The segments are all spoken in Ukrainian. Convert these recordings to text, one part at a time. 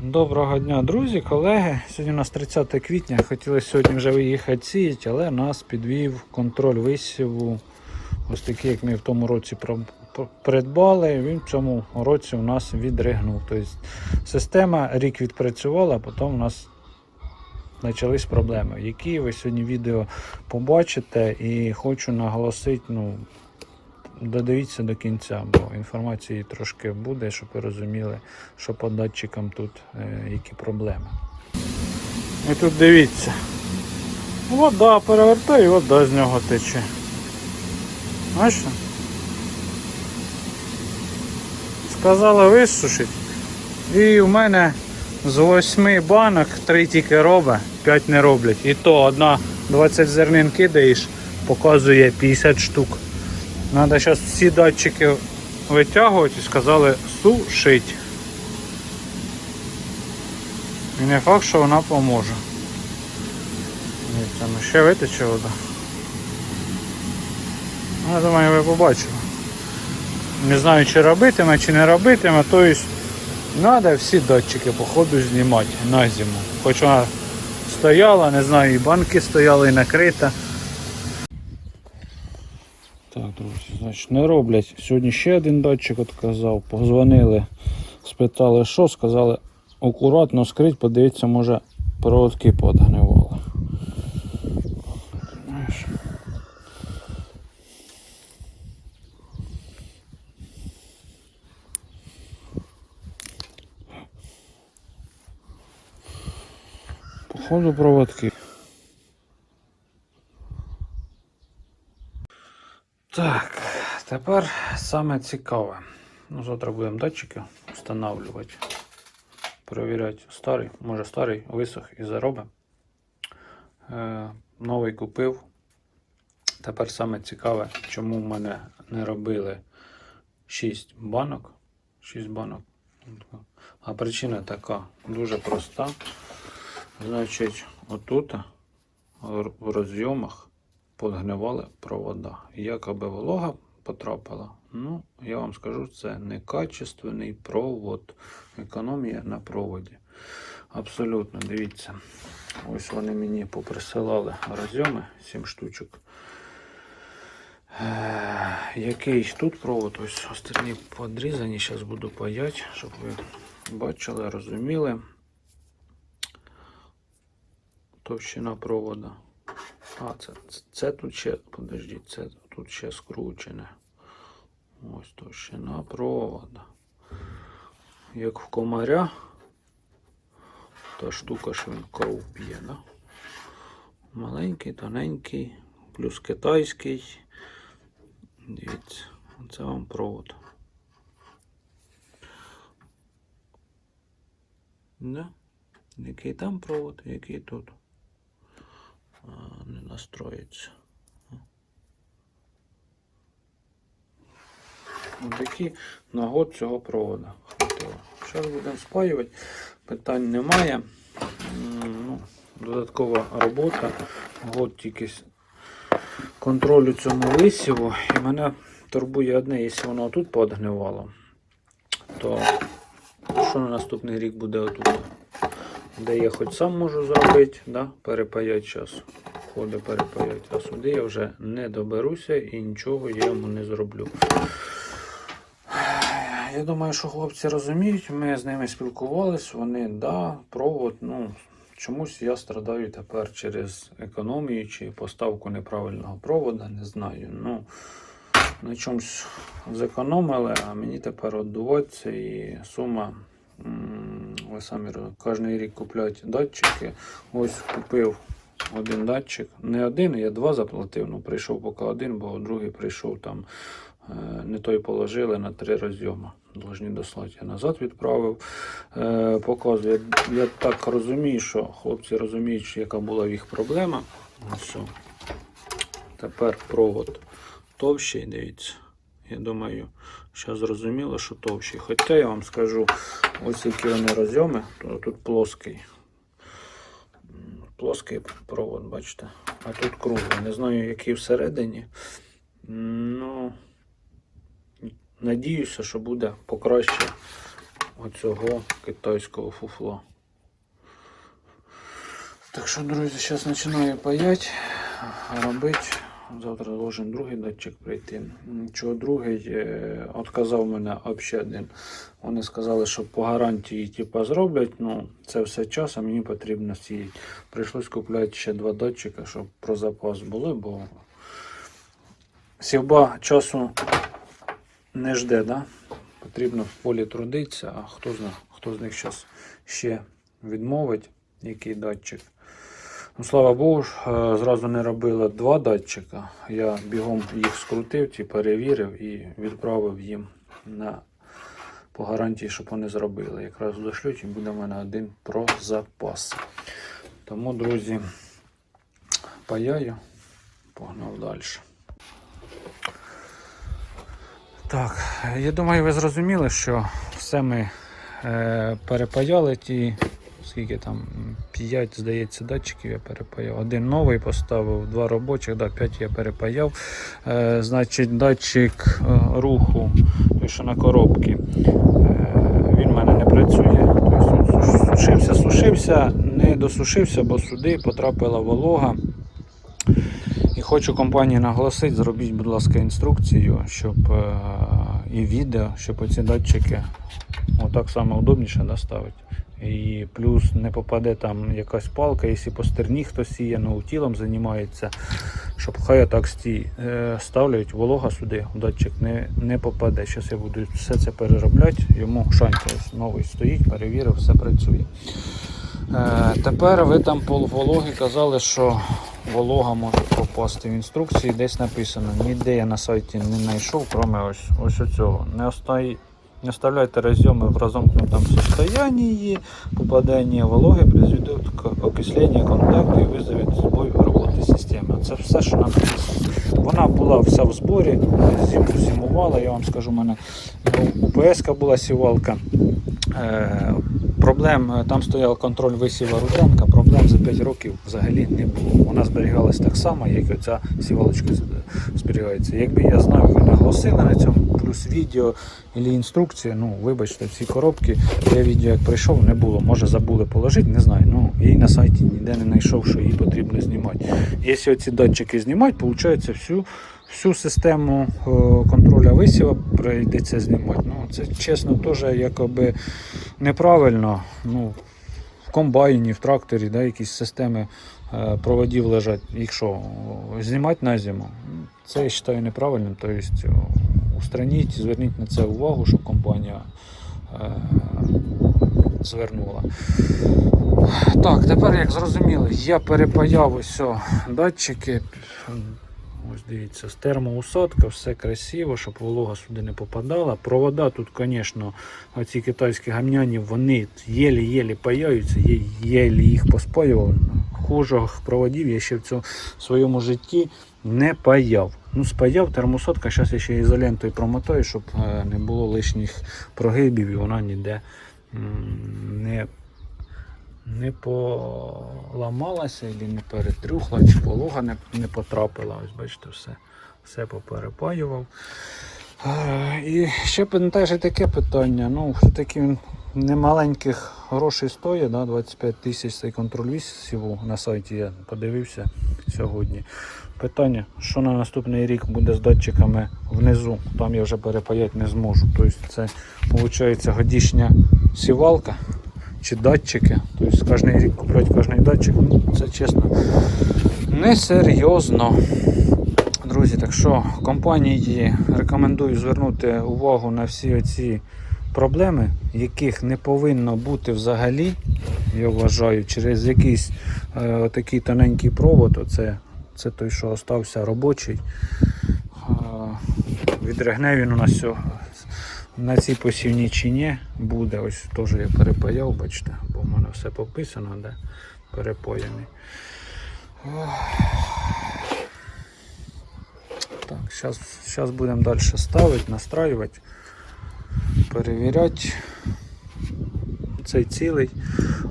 Доброго дня, друзі, колеги. Сьогодні у нас 30 квітня. Хотіли сьогодні вже виїхати сіяти, але нас підвів контроль висіву. Ось такий, як ми в тому році придбали. Він в цьому році у нас відригнув. Тобто система рік відпрацювала, а потім у нас почались проблеми, які ви сьогодні відео побачите. І хочу наголосити, ну, додивіться до кінця, бо інформації трошки буде, щоб ви розуміли, що по датчикам тут е, які проблеми. І тут дивіться. Вода перевертає, вода з нього тече. Бачите? Сказали висушить. І в мене з восьми банок три тільки робить, 5 не роблять. І то одна 20 зернин кидаєш, показує 50 штук. Надо зараз всі датчики витягувати і сказали сушить. І не факт, що вона поможе. Ну ще витече вода. Ну, Я думаю, ви побачили. Не знаю, чи робитиме, чи не робитиме, тобто треба всі датчики по ходу знімати на зиму. Хоч вона стояла, не знаю, і банки стояли, і накрита. Так, друзі, значить, не роблять. Сьогодні ще один датчик отказав. Позвонили, спитали, що, сказали, акуратно скрить, подивіться, може проводки подгнивали. Знаєш. Походу проводки. Так, тепер саме цікаве. Ну, завтра будемо датчики встановлювати. Перевіряти старий, може старий висох і зароби. Е, новий купив. Тепер саме цікаве, чому в мене не робили 6 банок. 6 банок. А причина така дуже проста. Значить, отут в розйомах подгнивали провода. Якоби волога потрапила. Ну, я вам скажу, це некачественний провод. Економія на проводі. Абсолютно, дивіться. Ось вони мені поприсилали розйоми 7 штучок. Е, який тут провод, ось остальні подрізані, зараз буду паяти, щоб ви бачили, розуміли. Товщина провода. А, це, це, це тут ще, подождіть, це тут ще скручене. Ось товщина провода. Як в комаря, та штука, що він кров п'є, да? Маленький, тоненький, плюс китайський. Дивіться, це вам провод. Да? Який там провод, який тут. А, не настроїться. Ось на год цього провода хватило. Зараз будемо спаювати, питань немає. Ну, додаткова робота. Год тільки контролю цьому висіву. І мене турбує одне, якщо воно тут подгнивало, то що на наступний рік буде отут? Де я хоч сам можу зробити, да? перепаять час. Ходи перепаять, а сюди я вже не доберуся і нічого я йому не зроблю. Я думаю, що хлопці розуміють, ми з ними спілкувались, вони, да, провод, ну, чомусь я страдаю тепер через економію чи поставку неправильного провода, не знаю. Ну, на чомусь зекономили, а мені тепер віддуватися і сума. Ви самі кожен рік купляють датчики. Ось купив один датчик. Не один, я два заплатив. Ну, прийшов поки один, бо другий прийшов там. Е, Не той положили на три розйоми. Должні дослати. Я назад відправив. Е, показую. Я, так розумію, що хлопці розуміють, яка була їх проблема. Все. Тепер провод товщий, дивіться. Я думаю, зараз зрозуміло, що товщий. Хоча я вам скажу, ось які вони розйоми, то тут плоский. Плоский провод, бачите. А тут круглий. Не знаю, який всередині. Ну, надіюся, що буде покраще оцього китайського фуфла. Так що, друзі, зараз починаю паять, робити. Завтра должен другий датчик прийти. Чого другий е, отказав мене один. Вони сказали, що по гарантії типа, зроблять, ну це все час, а мені потрібно сіяти. Прийшлось купляти ще два датчика, щоб про запас були, бо сівба часу не жде, да? потрібно в полі трудитися, а хто знає, хто з них зараз ще відмовить, який датчик. Ну, слава Богу, ж, е, зразу не робили два датчика. Я бігом їх скрутив, ті перевірив і відправив їм на по гарантії, щоб вони зробили. Якраз дошлють і буде в мене один про запас. Тому, друзі, паяю, погнав далі. Так, я думаю, ви зрозуміли, що все ми е, перепаяли ті, скільки там, 5, здається, датчиків я перепаяв. Один новий поставив, два робочих, да, 5 я перепаяв. Е, значить, датчик е, руху, той, що на коробці, е, він в мене не працює. Тобто сушився, сушився, не досушився, бо сюди потрапила волога. Хочу компанії наголосити, зробіть, будь ласка, інструкцію, щоб е, і відео, щоб оці датчики отак само удобніше доставити. І плюс не попаде там якась палка, якщо по стерні хтось сіє, ну тілом займається, щоб хай так стій, е, ставлять, волога сюди, датчик не, не попаде. Зараз я буду все це переробляти, йому шанс новий стоїть, перевірив, все працює. Е, тепер ви там по вологі казали, що волога може попасти в інструкції. Десь написано. Ніде я на сайті не знайшов, крім ось, ось оцього. Не, остай, не оставляйте резьоми в разомкнутом состоянии. Попадання вологи призведе к окислению контакту і визовет збой роботи системи. Це все, що написано. Вона була вся в зборі, зиму зимувала, я вам скажу, у мене УПС була сівалка. Е, Проблем е, там стояв контроль висіва Руденка. Проблем за 5 років взагалі не було. Вона зберігалась так само, як і ця сівалочка зберігається. Якби я знав, ви наголосили на цьому, плюс відео і інструкція. Ну, вибачте, ці коробки. Я відео як прийшов, не було. Може забули положити, не знаю. І на сайті ніде не знайшов, що її потрібно знімати. Якщо ці датчики знімати, виходить всю. Всю систему е, контроля висіва прийдеться знімати. Ну, це чесно, теж якоби неправильно. Ну, в комбайні, в тракторі, да, якісь системи е, проводів лежать. Їх що, знімати на зиму? Це я вважаю неправильним. Тобто, о, устраніть, зверніть на це увагу, щоб компанія е, звернула. Так, тепер як зрозуміли, я перепаяв ось датчики. Ось дивіться, з термоусадка, все красиво, щоб волога сюди не попадала. Провода тут, звісно, оці китайські гамняні, вони єлі-єлі паяються, єлі їх поспаював. Хужих проводів я ще в цьому своєму житті не паяв. Ну, спаяв термосотка, зараз я ще ізолентою промотаю, щоб е, не було лишніх прогибів і вона ніде не, не поламалася і не перетрюхла, чи волога не, не потрапила. Ось бачите, все, все поперепаював. І ще пам'ятаєш і таке питання. Ну, все-таки він немаленьких грошей стоїть, да, 25 тисяч цей контроль вісіву на сайті я подивився сьогодні. Питання, що на наступний рік буде з датчиками внизу, там я вже перепаяти не зможу. Тобто це виходить годішня сівалка чи датчики. Тобто кожен рік купляти кожний датчик, ну, це чесно несерйозно. Друзі, так що компанії рекомендую звернути увагу на всі ці проблеми, яких не повинно бути взагалі, я вважаю, через якийсь е, такий тоненький провод, оце, це той, що остався робочий. Е, відригне він у нас на цій посівній чині буде. Ось теж я перепаяв, бачите, бо в мене все пописано, де перепаяний. Так, зараз, зараз будемо далі ставити, настраювати, перевіряти. Цей цілий.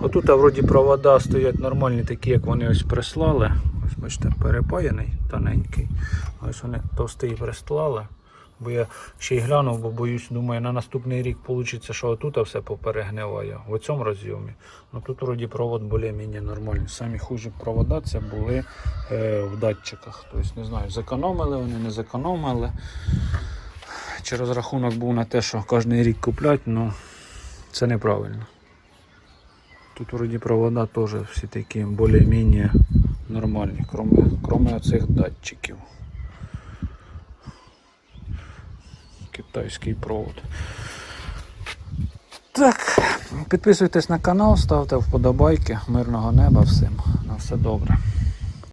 Отут а, вроді провода стоять нормальні, такі, як вони ось прислали. Ось бачите, перепаяний, тоненький. Ось вони товстий прислали. Бо я ще й глянув, бо боюсь, думаю, на наступний рік вийде, що отут все поперегниває в цьому розйомі. Ну тут вроді провод більш-менш нормальний. Самі хужі провода це були е, в датчиках. Тобто, не знаю, зекономили вони, не зекономили. Чи розрахунок був на те, що кожен рік куплять, ну це неправильно. Тут вроді провода теж всі такі більш-менш нормальні, кроме, кроме цих датчиків. Китайський провод. Так, підписуйтесь на канал, ставте вподобайки. Мирного неба всім. На все добре.